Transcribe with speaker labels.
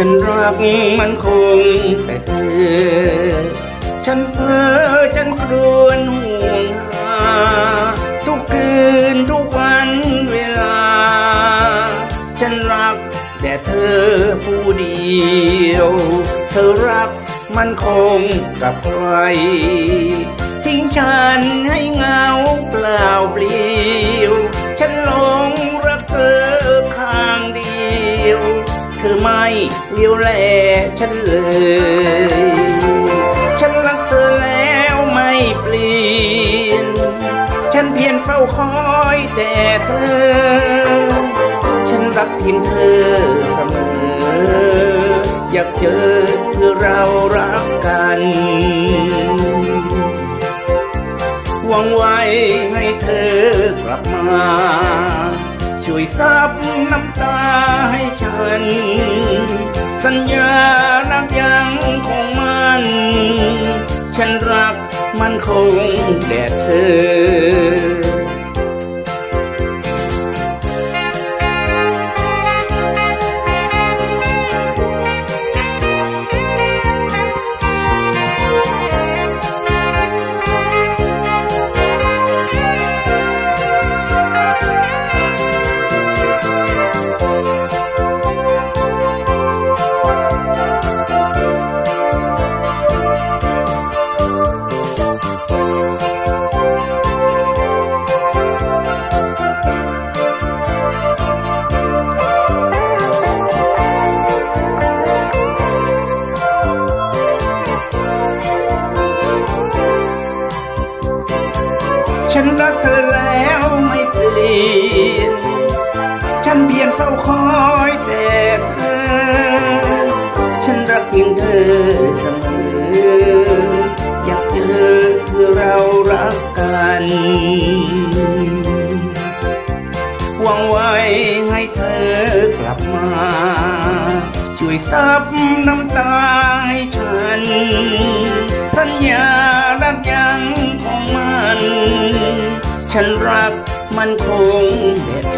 Speaker 1: ฉันรักมันคงแต่เธอ ฉันเพ้อฉันครวญห่วงหาทุกคืนทุกวันเวลา ฉันรักแต่เธอผู้เดียว เธอรักมันคงกับใคร ทิ้งฉันให้เงาเปล่า ไม่เลี้ยวแลฉันเลย ฉันรักเธอแล้วไม่เปลี่ยน ฉันเพียงเฝ้าคอยแต่เธอ ฉันรักเพียงเธอเสมอ อยากเจอเพื่อเรารักกันหวังไว้ให้เธอกลับมา ช่วยซับน้ำตาให้ฉัน สัญญารักยังคงมัน ฉันรักมันคงแด่เธอ เฝ้าคอยแต่เธอ ฉันรักเพียงเธอเสมอ อยากเจอเพื่อเรารักกันหวังไว้ให้เธอกลับมา ช่วยซับน้ำตาให้ฉัน สัญญารักยังของมัน ฉันรักมันคงแต่เธอ